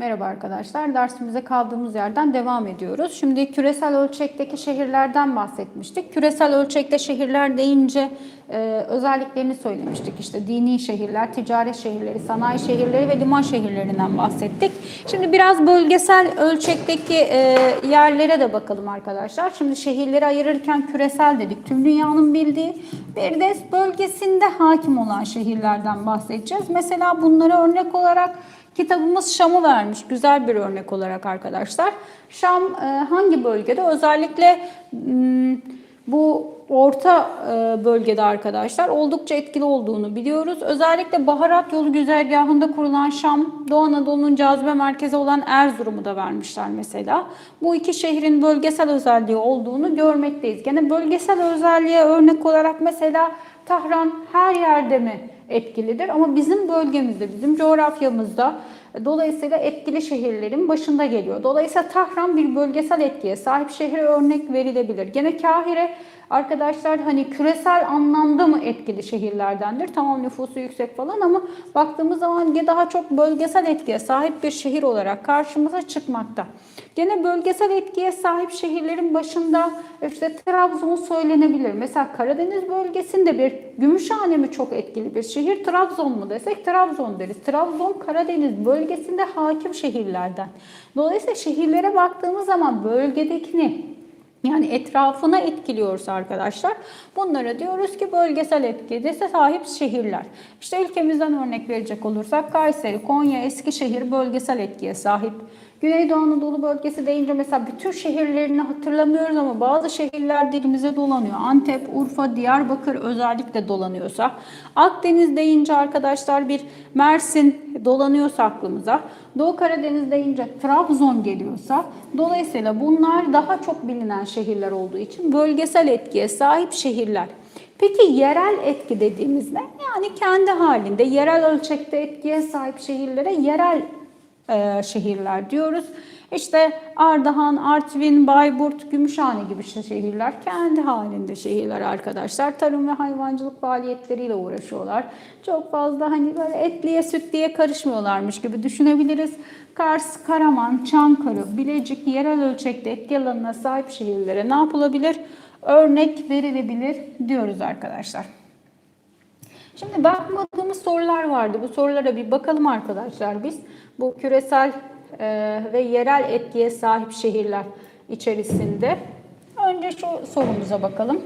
Merhaba arkadaşlar. Dersimize kaldığımız yerden devam ediyoruz. Şimdi küresel ölçekteki şehirlerden bahsetmiştik. Küresel ölçekte şehirler deyince e, özelliklerini söylemiştik. İşte dini şehirler, ticaret şehirleri, sanayi şehirleri ve liman şehirlerinden bahsettik. Şimdi biraz bölgesel ölçekteki e, yerlere de bakalım arkadaşlar. Şimdi şehirleri ayırırken küresel dedik. Tüm dünyanın bildiği bir de bölgesinde hakim olan şehirlerden bahsedeceğiz. Mesela bunlara örnek olarak Kitabımız Şam'ı vermiş. Güzel bir örnek olarak arkadaşlar. Şam e, hangi bölgede? Özellikle m, bu orta e, bölgede arkadaşlar oldukça etkili olduğunu biliyoruz. Özellikle baharat yolu güzergahında kurulan Şam, Doğu Anadolu'nun cazibe merkezi olan Erzurum'u da vermişler mesela. Bu iki şehrin bölgesel özelliği olduğunu görmekteyiz. Gene bölgesel özelliğe örnek olarak mesela Tahran her yerde mi etkilidir ama bizim bölgemizde, bizim coğrafyamızda dolayısıyla etkili şehirlerin başında geliyor. Dolayısıyla Tahran bir bölgesel etkiye sahip şehre örnek verilebilir. Gene Kahire arkadaşlar hani küresel anlamda mı etkili şehirlerdendir? Tamam nüfusu yüksek falan ama baktığımız zaman daha çok bölgesel etkiye sahip bir şehir olarak karşımıza çıkmakta. Gene bölgesel etkiye sahip şehirlerin başında işte Trabzon söylenebilir. Mesela Karadeniz bölgesinde bir Gümüşhane mi çok etkili bir şehir, Trabzon mu desek Trabzon deriz. Trabzon Karadeniz bölgesinde hakim şehirlerden. Dolayısıyla şehirlere baktığımız zaman bölgedekini yani etrafına etkiliyorsa arkadaşlar bunlara diyoruz ki bölgesel etkide sahip şehirler. İşte ülkemizden örnek verecek olursak Kayseri, Konya, Eskişehir bölgesel etkiye sahip. Güneydoğu Anadolu bölgesi deyince mesela bütün şehirlerini hatırlamıyoruz ama bazı şehirler dilimize dolanıyor. Antep, Urfa, Diyarbakır özellikle dolanıyorsa. Akdeniz deyince arkadaşlar bir Mersin dolanıyorsa aklımıza. Doğu Karadeniz deyince Trabzon geliyorsa. Dolayısıyla bunlar daha çok bilinen şehirler olduğu için bölgesel etkiye sahip şehirler. Peki yerel etki dediğimiz ne? Yani kendi halinde yerel ölçekte etkiye sahip şehirlere yerel e, şehirler diyoruz. İşte Ardahan, Artvin, Bayburt, Gümüşhane gibi şehirler kendi halinde şehirler arkadaşlar. Tarım ve hayvancılık faaliyetleriyle uğraşıyorlar. Çok fazla hani böyle etliye sütliye karışmıyorlarmış gibi düşünebiliriz. Kars, Karaman, Çankırı, Bilecik yerel ölçekte etki alanına sahip şehirlere ne yapılabilir? Örnek verilebilir diyoruz arkadaşlar. Şimdi bakmadığımız sorular vardı. Bu sorulara bir bakalım arkadaşlar biz. Bu küresel e, ve yerel etkiye sahip şehirler içerisinde. Önce şu sorumuza bakalım.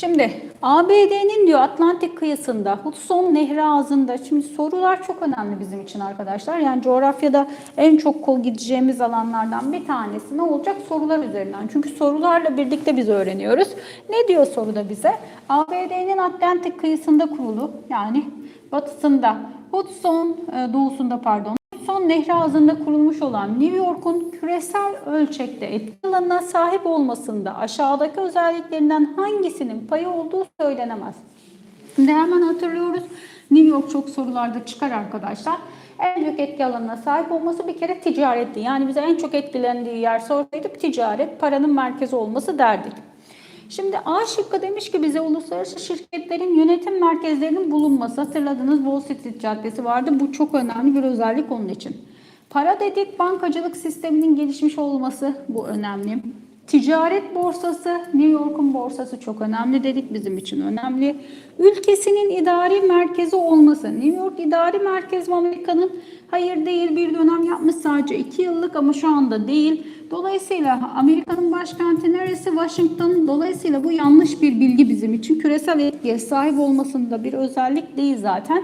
Şimdi ABD'nin diyor Atlantik kıyısında Hudson Nehri ağzında. Şimdi sorular çok önemli bizim için arkadaşlar. Yani coğrafyada en çok kol gideceğimiz alanlardan bir tanesi ne olacak? Sorular üzerinden. Çünkü sorularla birlikte biz öğreniyoruz. Ne diyor soruda bize? ABD'nin Atlantik kıyısında kurulu yani batısında Hudson e, doğusunda pardon Hudson Nehri ağzında kurulmuş olan New York'un küresel ölçekte etki alanına sahip olmasında aşağıdaki özelliklerinden hangisinin payı olduğu söylenemez. Şimdi hemen hatırlıyoruz. New York çok sorularda çıkar arkadaşlar. En büyük etki alanına sahip olması bir kere ticaretti. Yani bize en çok etkilendiği yer sorsaydık ticaret, paranın merkezi olması derdik. Şimdi A şıkkı demiş ki bize uluslararası şirketlerin yönetim merkezlerinin bulunması. Hatırladınız Wall Street Caddesi vardı. Bu çok önemli bir özellik onun için. Para dedik bankacılık sisteminin gelişmiş olması bu önemli. Ticaret borsası, New York'un borsası çok önemli dedik bizim için önemli. Ülkesinin idari merkezi olması. New York idari merkez Amerika'nın hayır değil bir dönem yapmış sadece 2 yıllık ama şu anda değil. Dolayısıyla Amerika'nın başkenti neresi? Washington. Dolayısıyla bu yanlış bir bilgi bizim için. Küresel etkiye sahip olmasında bir özellik değil zaten.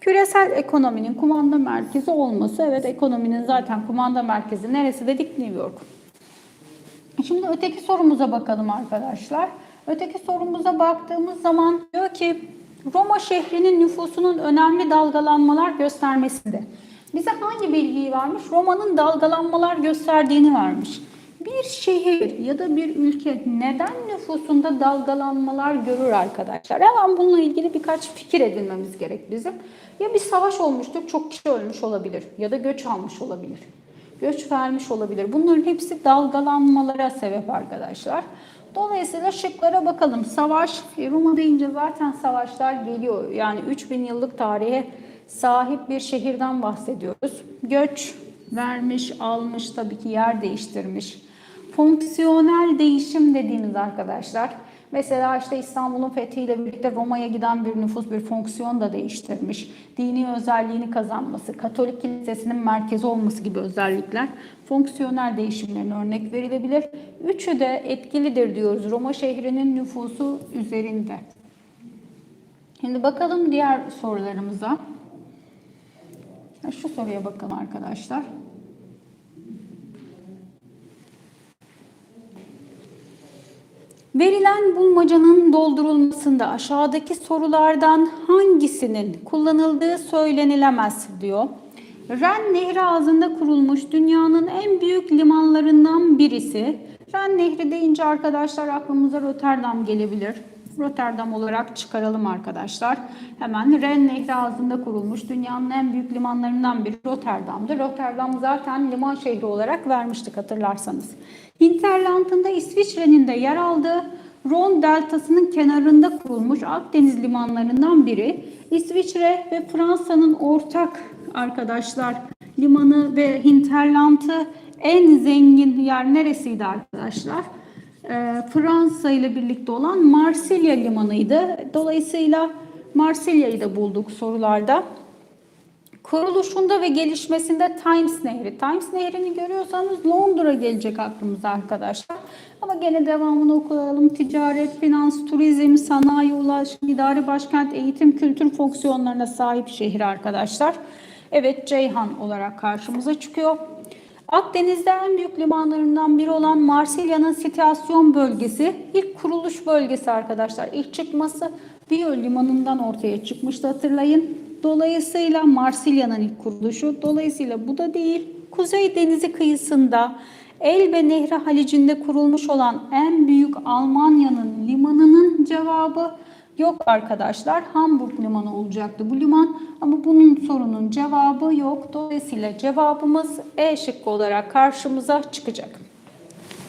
Küresel ekonominin kumanda merkezi olması. Evet ekonominin zaten kumanda merkezi neresi dedik? New York. Şimdi öteki sorumuza bakalım arkadaşlar. Öteki sorumuza baktığımız zaman diyor ki Roma şehrinin nüfusunun önemli dalgalanmalar göstermesinde. Bize hangi bilgiyi vermiş? Roma'nın dalgalanmalar gösterdiğini vermiş. Bir şehir ya da bir ülke neden nüfusunda dalgalanmalar görür arkadaşlar? Hemen bununla ilgili birkaç fikir edinmemiz gerek bizim. Ya bir savaş olmuştur, çok kişi ölmüş olabilir ya da göç almış olabilir. Göç vermiş olabilir. Bunların hepsi dalgalanmalara sebep arkadaşlar. Dolayısıyla şıklara bakalım. Savaş, Roma deyince zaten savaşlar geliyor. Yani 3000 yıllık tarihe sahip bir şehirden bahsediyoruz. Göç vermiş, almış, tabii ki yer değiştirmiş. Fonksiyonel değişim dediğimiz arkadaşlar. Mesela işte İstanbul'un fethiyle birlikte Roma'ya giden bir nüfus bir fonksiyon da değiştirmiş. Dini özelliğini kazanması, Katolik kilisesinin merkezi olması gibi özellikler fonksiyonel değişimlerin örnek verilebilir. Üçü de etkilidir diyoruz Roma şehrinin nüfusu üzerinde. Şimdi bakalım diğer sorularımıza. Şu soruya bakalım arkadaşlar. Verilen bulmacanın doldurulmasında aşağıdaki sorulardan hangisinin kullanıldığı söylenilemez diyor. Ren Nehri ağzında kurulmuş dünyanın en büyük limanlarından birisi. Ren Nehri deyince arkadaşlar aklımıza Rotterdam gelebilir. Rotterdam olarak çıkaralım arkadaşlar. Hemen Ren Nehri ağzında kurulmuş dünyanın en büyük limanlarından biri Rotterdam'dır. Rotterdam zaten liman şehri olarak vermiştik hatırlarsanız. Hinterland'ında İsviçre'nin de yer aldığı Ron deltasının kenarında kurulmuş Akdeniz limanlarından biri. İsviçre ve Fransa'nın ortak arkadaşlar limanı ve Hinterland'ı en zengin yer neresiydi arkadaşlar? Ee, Fransa ile birlikte olan Marsilya limanıydı. Dolayısıyla Marsilya'yı da bulduk sorularda. Kuruluşunda ve gelişmesinde Thames Nehri. Thames Nehri'ni görüyorsanız Londra gelecek aklımıza arkadaşlar. Ama gene devamını okuyalım. Ticaret, finans, turizm, sanayi, ulaşım, idari başkent, eğitim, kültür fonksiyonlarına sahip şehir arkadaşlar. Evet Ceyhan olarak karşımıza çıkıyor. Akdeniz'de en büyük limanlarından biri olan Marsilya'nın sitasyon bölgesi ilk kuruluş bölgesi arkadaşlar. İlk çıkması Vio limanından ortaya çıkmıştı hatırlayın. Dolayısıyla Marsilya'nın ilk kuruluşu. Dolayısıyla bu da değil. Kuzey Denizi kıyısında Elbe Nehri Halicinde kurulmuş olan en büyük Almanya'nın limanının cevabı yok arkadaşlar. Hamburg limanı olacaktı bu liman ama bunun sorunun cevabı yok. Dolayısıyla cevabımız E şıkkı olarak karşımıza çıkacak.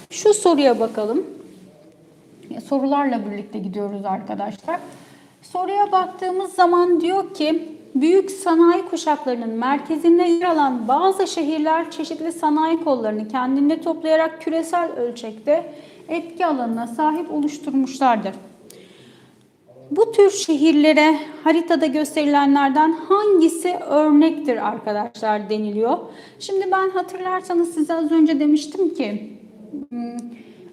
Şu soruya bakalım. Sorularla birlikte gidiyoruz arkadaşlar. Soruya baktığımız zaman diyor ki büyük sanayi kuşaklarının merkezinde yer alan bazı şehirler çeşitli sanayi kollarını kendinde toplayarak küresel ölçekte etki alanına sahip oluşturmuşlardır. Bu tür şehirlere haritada gösterilenlerden hangisi örnektir arkadaşlar deniliyor. Şimdi ben hatırlarsanız size az önce demiştim ki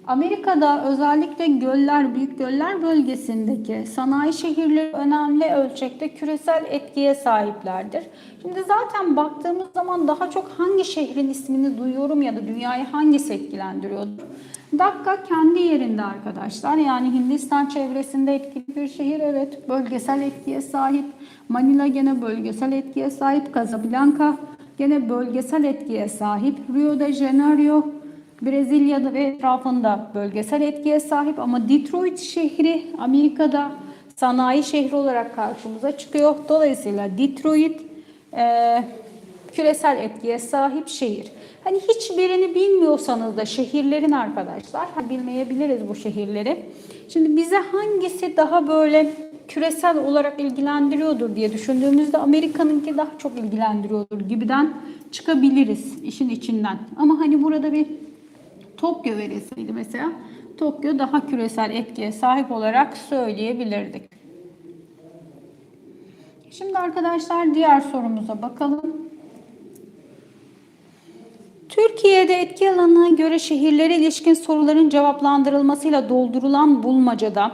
Amerika'da özellikle göller, büyük göller bölgesindeki sanayi şehirleri önemli ölçekte küresel etkiye sahiplerdir. Şimdi zaten baktığımız zaman daha çok hangi şehrin ismini duyuyorum ya da dünyayı hangisi etkilendiriyordur? Dakika kendi yerinde arkadaşlar. Yani Hindistan çevresinde etkili bir şehir evet bölgesel etkiye sahip. Manila gene bölgesel etkiye sahip. Casablanca gene bölgesel etkiye sahip. Rio de Janeiro Brezilya'da ve etrafında bölgesel etkiye sahip ama Detroit şehri Amerika'da sanayi şehri olarak karşımıza çıkıyor. Dolayısıyla Detroit küresel etkiye sahip şehir. Hani hiçbirini bilmiyorsanız da şehirlerin arkadaşlar, bilmeyebiliriz bu şehirleri. Şimdi bize hangisi daha böyle küresel olarak ilgilendiriyordur diye düşündüğümüzde Amerika'nınki daha çok ilgilendiriyordur gibiden çıkabiliriz işin içinden. Ama hani burada bir Tokyo verilseydi mesela Tokyo daha küresel etkiye sahip olarak söyleyebilirdik. Şimdi arkadaşlar diğer sorumuza bakalım. Türkiye'de etki alanına göre şehirlere ilişkin soruların cevaplandırılmasıyla doldurulan bulmacada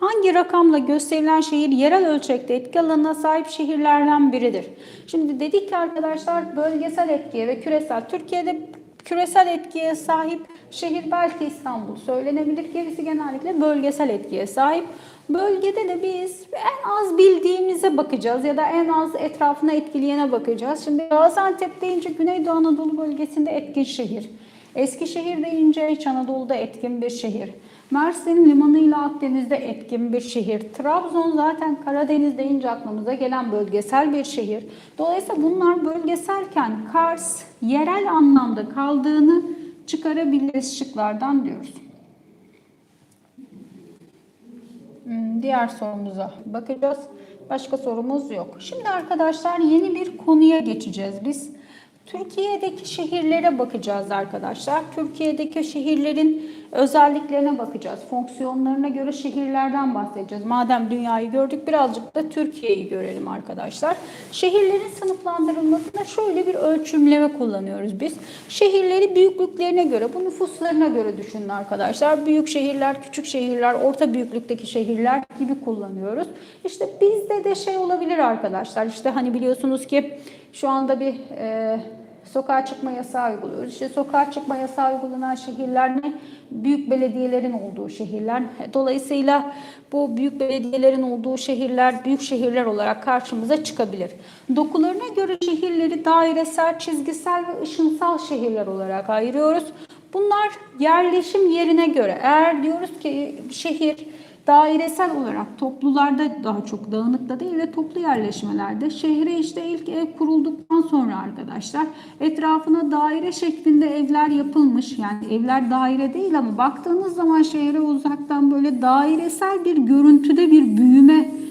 hangi rakamla gösterilen şehir yerel ölçekte etki alanına sahip şehirlerden biridir? Şimdi dedik ki arkadaşlar bölgesel etkiye ve küresel Türkiye'de küresel etkiye sahip şehir belki İstanbul söylenebilir. Gerisi genellikle bölgesel etkiye sahip. Bölgede de biz en az bildiğimize bakacağız ya da en az etrafına etkileyene bakacağız. Şimdi Gaziantep deyince Güneydoğu Anadolu bölgesinde etkin şehir. Eskişehir deyince İç Anadolu'da etkin bir şehir. Mersin limanıyla Akdeniz'de etkin bir şehir. Trabzon zaten Karadeniz deyince aklımıza gelen bölgesel bir şehir. Dolayısıyla bunlar bölgeselken Kars yerel anlamda kaldığını çıkarabiliriz şıklardan diyoruz. Diğer sorumuza bakacağız. Başka sorumuz yok. Şimdi arkadaşlar yeni bir konuya geçeceğiz biz. Türkiye'deki şehirlere bakacağız arkadaşlar. Türkiye'deki şehirlerin özelliklerine bakacağız. Fonksiyonlarına göre şehirlerden bahsedeceğiz. Madem dünyayı gördük birazcık da Türkiye'yi görelim arkadaşlar. Şehirlerin sınıflandırılmasında şöyle bir ölçümleme kullanıyoruz biz. Şehirleri büyüklüklerine göre, bu nüfuslarına göre düşünün arkadaşlar. Büyük şehirler, küçük şehirler, orta büyüklükteki şehirler gibi kullanıyoruz. İşte bizde de şey olabilir arkadaşlar. İşte hani biliyorsunuz ki şu anda bir e, sokağa çıkma yasağı uyguluyoruz. İşte sokağa çıkma yasağı uygulanan şehirler ne? Büyük belediyelerin olduğu şehirler. Dolayısıyla bu büyük belediyelerin olduğu şehirler büyük şehirler olarak karşımıza çıkabilir. Dokularına göre şehirleri dairesel, çizgisel ve ışınsal şehirler olarak ayırıyoruz. Bunlar yerleşim yerine göre. Eğer diyoruz ki şehir dairesel olarak toplularda daha çok dağınıkta değil de toplu yerleşmelerde şehre işte ilk ev kurulduktan sonra arkadaşlar etrafına daire şeklinde evler yapılmış. Yani evler daire değil ama baktığınız zaman şehre uzaktan böyle dairesel bir görüntüde bir büyüme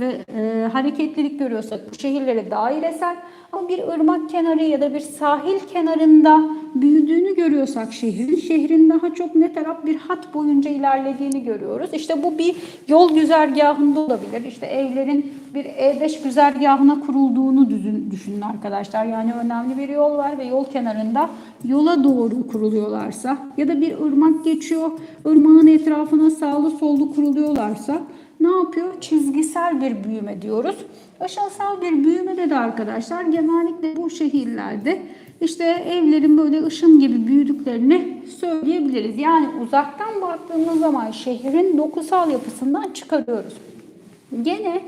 ve e, hareketlilik görüyorsak bu şehirlere dairesel ama bir ırmak kenarı ya da bir sahil kenarında büyüdüğünü görüyorsak şehrin, şehrin daha çok ne taraf bir hat boyunca ilerlediğini görüyoruz. İşte bu bir yol güzergahında olabilir. İşte evlerin bir E5 güzergahına kurulduğunu düşün, düşünün arkadaşlar. Yani önemli bir yol var ve yol kenarında yola doğru kuruluyorlarsa ya da bir ırmak geçiyor, ırmağın etrafına sağlı sollu kuruluyorlarsa ne yapıyor? Çizgisel bir büyüme diyoruz. Işınsal bir büyümede de arkadaşlar genellikle bu şehirlerde işte evlerin böyle ışın gibi büyüdüklerini söyleyebiliriz. Yani uzaktan baktığımız zaman şehrin dokusal yapısından çıkarıyoruz. Gene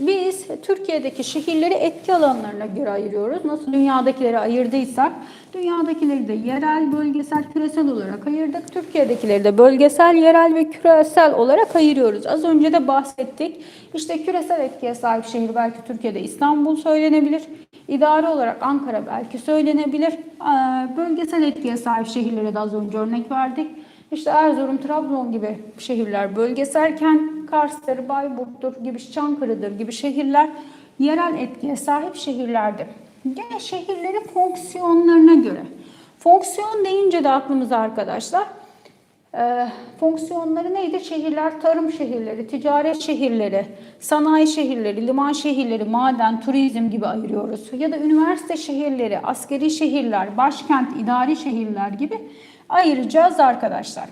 biz Türkiye'deki şehirleri etki alanlarına göre ayırıyoruz. Nasıl dünyadakileri ayırdıysak dünyadakileri de yerel, bölgesel, küresel olarak ayırdık. Türkiye'dekileri de bölgesel, yerel ve küresel olarak ayırıyoruz. Az önce de bahsettik. İşte küresel etkiye sahip şehir belki Türkiye'de İstanbul söylenebilir. İdari olarak Ankara belki söylenebilir. Bölgesel etkiye sahip şehirlere de az önce örnek verdik. İşte Erzurum, Trabzon gibi şehirler bölgeselken Kars'tır, Bayburt'tur gibi Çankırı'dır gibi şehirler yerel etkiye sahip şehirlerdir. Gene şehirleri fonksiyonlarına göre. Fonksiyon deyince de aklımıza arkadaşlar e, fonksiyonları neydi? Şehirler, tarım şehirleri, ticaret şehirleri, sanayi şehirleri, liman şehirleri, maden, turizm gibi ayırıyoruz. Ya da üniversite şehirleri, askeri şehirler, başkent, idari şehirler gibi ayıracağız arkadaşlar.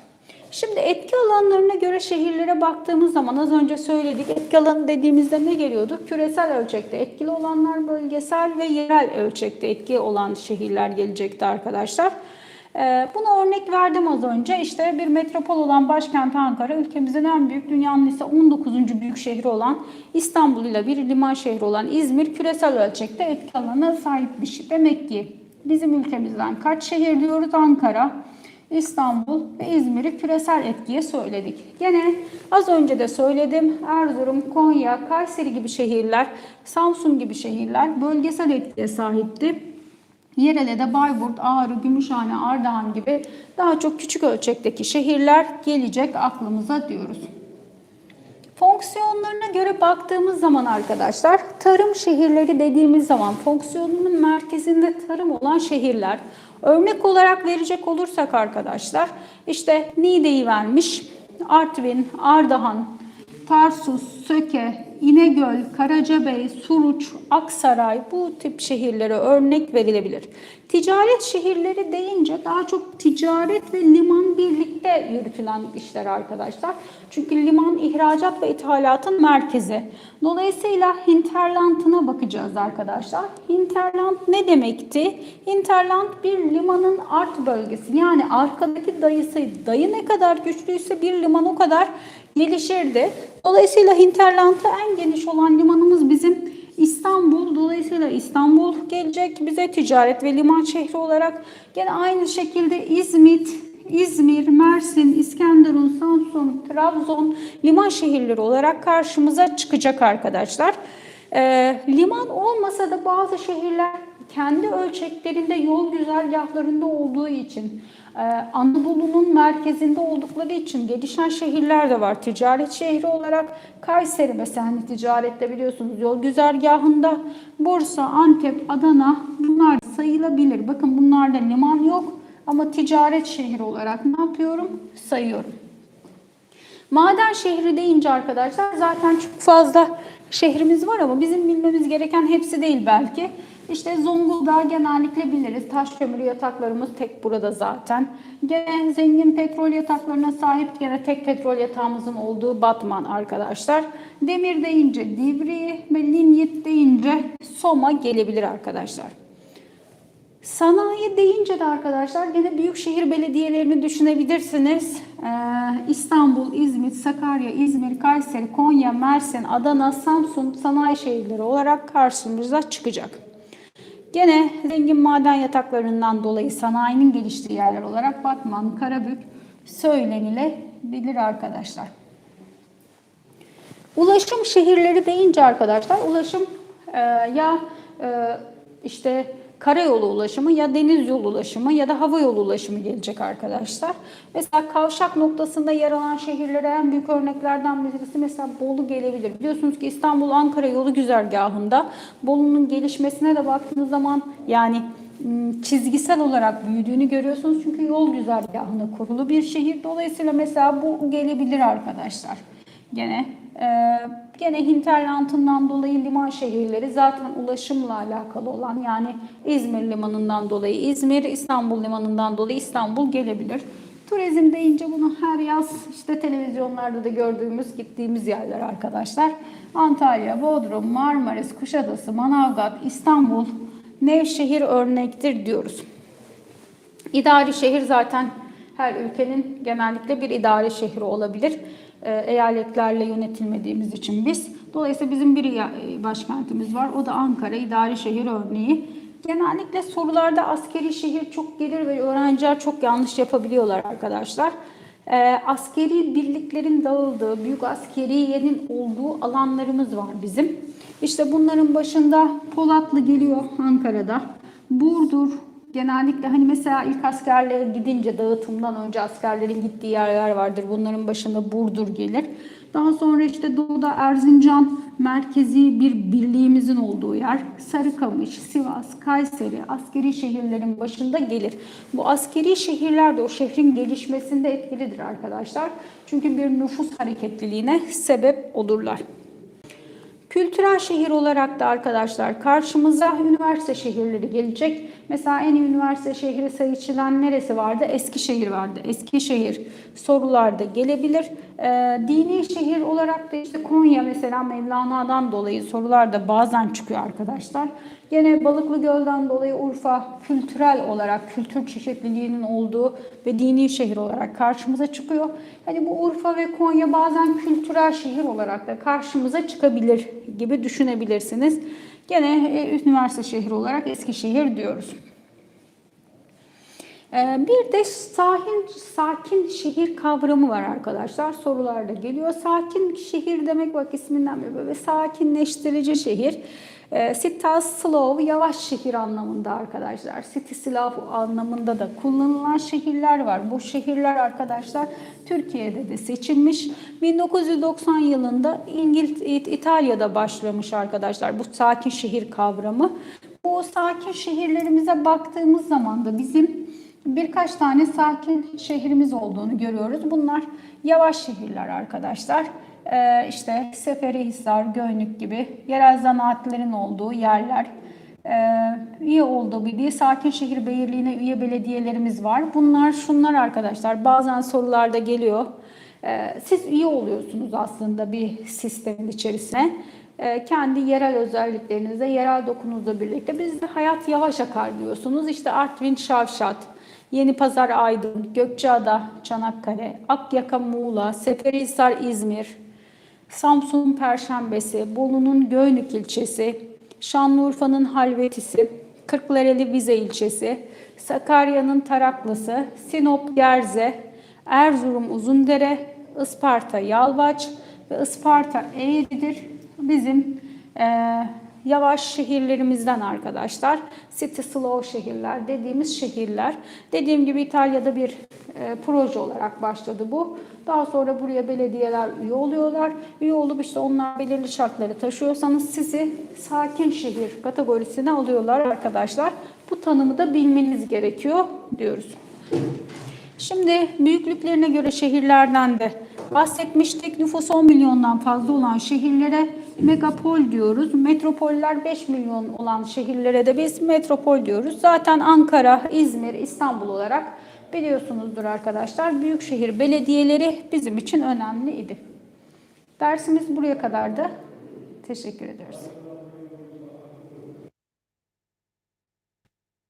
Şimdi etki alanlarına göre şehirlere baktığımız zaman az önce söyledik etki alanı dediğimizde ne geliyordu? Küresel ölçekte etkili olanlar bölgesel ve yerel ölçekte etki olan şehirler gelecekti arkadaşlar. Ee, buna örnek verdim az önce. İşte bir metropol olan başkent Ankara, ülkemizin en büyük, dünyanın ise 19. büyük şehri olan İstanbul ile bir liman şehri olan İzmir küresel ölçekte etki alanına sahipmiş. Demek ki bizim ülkemizden kaç şehir diyoruz? Ankara, İstanbul ve İzmir'i küresel etkiye söyledik. Gene az önce de söyledim Erzurum, Konya, Kayseri gibi şehirler, Samsun gibi şehirler bölgesel etkiye sahipti. Yerele de Bayburt, Ağrı, Gümüşhane, Ardahan gibi daha çok küçük ölçekteki şehirler gelecek aklımıza diyoruz. Fonksiyonlarına göre baktığımız zaman arkadaşlar tarım şehirleri dediğimiz zaman fonksiyonunun merkezinde tarım olan şehirler. Örnek olarak verecek olursak arkadaşlar işte Niğde'yi vermiş. Artvin, Ardahan, Tarsus, Söke, İnegöl, Karacabey, Suruç, Aksaray bu tip şehirlere örnek verilebilir. Ticaret şehirleri deyince daha çok ticaret ve liman birlikte yürütülen işler arkadaşlar. Çünkü liman ihracat ve ithalatın merkezi. Dolayısıyla hinterland'ına bakacağız arkadaşlar. Hinterland ne demekti? Hinterland bir limanın art bölgesi. Yani arkadaki dayısı, dayı ne kadar güçlüyse bir liman o kadar gelişirdi. Dolayısıyla hinterland'ı en geniş olan limanımız bizim İstanbul. Dolayısıyla İstanbul gelecek bize ticaret ve liman şehri olarak. Gene aynı şekilde İzmit, İzmir, Mersin, İskenderun, Samsun, Trabzon liman şehirleri olarak karşımıza çıkacak arkadaşlar. Ee, liman olmasa da bazı şehirler kendi ölçeklerinde yol güzergahlarında olduğu için e, Anadolu'nun merkezinde oldukları için gelişen şehirler de var. Ticaret şehri olarak Kayseri mesela hani ticarette biliyorsunuz yol güzergahında Bursa, Antep, Adana bunlar sayılabilir. Bakın bunlarda liman yok ama ticaret şehri olarak ne yapıyorum? Sayıyorum. Maden şehri deyince arkadaşlar zaten çok fazla şehrimiz var ama bizim bilmemiz gereken hepsi değil belki. İşte Zonguldak'ı genellikle biliriz. Taş kömürü yataklarımız tek burada zaten. Gene zengin petrol yataklarına sahip gene tek petrol yatağımızın olduğu Batman arkadaşlar. Demir deyince Divri ve Linyit deyince Soma gelebilir arkadaşlar. Sanayi deyince de arkadaşlar gene büyükşehir belediyelerini düşünebilirsiniz. Ee, İstanbul, İzmir, Sakarya, İzmir, Kayseri, Konya, Mersin, Adana, Samsun sanayi şehirleri olarak karşımıza çıkacak. Gene zengin maden yataklarından dolayı sanayinin geliştiği yerler olarak Batman, Karabük söylenilebilir arkadaşlar. Ulaşım şehirleri deyince arkadaşlar ulaşım e, ya e, işte karayolu ulaşımı ya deniz yolu ulaşımı ya da hava yolu ulaşımı gelecek arkadaşlar. Mesela kavşak noktasında yer alan şehirlere en büyük örneklerden birisi mesela Bolu gelebilir. Biliyorsunuz ki İstanbul-Ankara yolu güzergahında Bolu'nun gelişmesine de baktığınız zaman yani ım, çizgisel olarak büyüdüğünü görüyorsunuz. Çünkü yol güzergahında kurulu bir şehir. Dolayısıyla mesela bu gelebilir arkadaşlar. Gene e, gene hinterlandından dolayı liman şehirleri zaten ulaşımla alakalı olan yani İzmir limanından dolayı İzmir, İstanbul limanından dolayı İstanbul gelebilir. Turizm deyince bunu her yaz işte televizyonlarda da gördüğümüz gittiğimiz yerler arkadaşlar. Antalya, Bodrum, Marmaris, Kuşadası, Manavgat, İstanbul, Nevşehir örnektir diyoruz. İdari şehir zaten her ülkenin genellikle bir idari şehri olabilir. Ee, eyaletlerle yönetilmediğimiz için biz. Dolayısıyla bizim bir ya- başkentimiz var. O da Ankara idari şehir örneği. Genellikle sorularda askeri şehir çok gelir ve öğrenciler çok yanlış yapabiliyorlar arkadaşlar. Ee, askeri birliklerin dağıldığı, büyük askeriyenin olduğu alanlarımız var bizim. İşte bunların başında Polatlı geliyor Ankara'da. Burdur, Genellikle hani mesela ilk askerlere gidince dağıtımdan önce askerlerin gittiği yerler vardır. Bunların başında Burdur gelir. Daha sonra işte doğuda Erzincan merkezi bir birliğimizin olduğu yer. Sarıkamış, Sivas, Kayseri askeri şehirlerin başında gelir. Bu askeri şehirler de o şehrin gelişmesinde etkilidir arkadaşlar. Çünkü bir nüfus hareketliliğine sebep olurlar. Kültürel şehir olarak da arkadaşlar karşımıza üniversite şehirleri gelecek. Mesela en iyi üniversite şehri sayıçılan neresi vardı? Eskişehir vardı. Eskişehir sorularda gelebilir. Ee, dini şehir olarak da işte Konya mesela Mevlana'dan dolayı sorularda bazen çıkıyor arkadaşlar. Gene Balıklı Göl'den dolayı Urfa kültürel olarak kültür çeşitliliğinin olduğu ve dini şehir olarak karşımıza çıkıyor. Hani bu Urfa ve Konya bazen kültürel şehir olarak da karşımıza çıkabilir gibi düşünebilirsiniz. Gene e, üniversite şehri olarak Eskişehir diyoruz. Ee, Bir de sakin, sakin şehir kavramı var arkadaşlar. Sorularda geliyor. Sakin şehir demek bak isminden beri böyle sakinleştirici şehir. Ee, City slow, yavaş şehir anlamında arkadaşlar. City slow anlamında da kullanılan şehirler var. Bu şehirler arkadaşlar Türkiye'de de seçilmiş. 1990 yılında İngiliz, İtalya'da başlamış arkadaşlar bu sakin şehir kavramı. Bu sakin şehirlerimize baktığımız zaman da bizim birkaç tane sakin şehrimiz olduğunu görüyoruz. Bunlar yavaş şehirler arkadaşlar. Ee, işte Seferihisar, Göynük gibi yerel zanaatlerin olduğu yerler. Ee, üye olduğu bildiği sakin şehir belirliğine üye belediyelerimiz var. Bunlar şunlar arkadaşlar. Bazen sorularda geliyor. Ee, siz üye oluyorsunuz aslında bir sistemin içerisine. Ee, kendi yerel özelliklerinizle, yerel dokunuzla birlikte bizde hayat yavaş akar diyorsunuz. İşte Artvin, Şavşat, Yeni Pazar Aydın, Gökçeada, Çanakkale, Akyaka Muğla, Seferihisar İzmir, Samsun Perşembesi, Bolu'nun Göynük ilçesi, Şanlıurfa'nın Halvetisi, Kırklareli Vize ilçesi, Sakarya'nın Taraklısı, Sinop Gerze, Erzurum Uzundere, Isparta Yalvaç ve Isparta Eğridir bizim eee, yavaş şehirlerimizden arkadaşlar. City slow şehirler dediğimiz şehirler. Dediğim gibi İtalya'da bir e, proje olarak başladı bu. Daha sonra buraya belediyeler üye oluyorlar. Üye olup işte onlar belirli şartları taşıyorsanız sizi sakin şehir kategorisine alıyorlar arkadaşlar. Bu tanımı da bilmeniz gerekiyor diyoruz. Şimdi büyüklüklerine göre şehirlerden de bahsetmiştik. Nüfus 10 milyondan fazla olan şehirlere megapol diyoruz. Metropoller 5 milyon olan şehirlere de biz metropol diyoruz. Zaten Ankara, İzmir, İstanbul olarak biliyorsunuzdur arkadaşlar. Büyükşehir belediyeleri bizim için önemli idi. Dersimiz buraya kadardı. Teşekkür ediyoruz.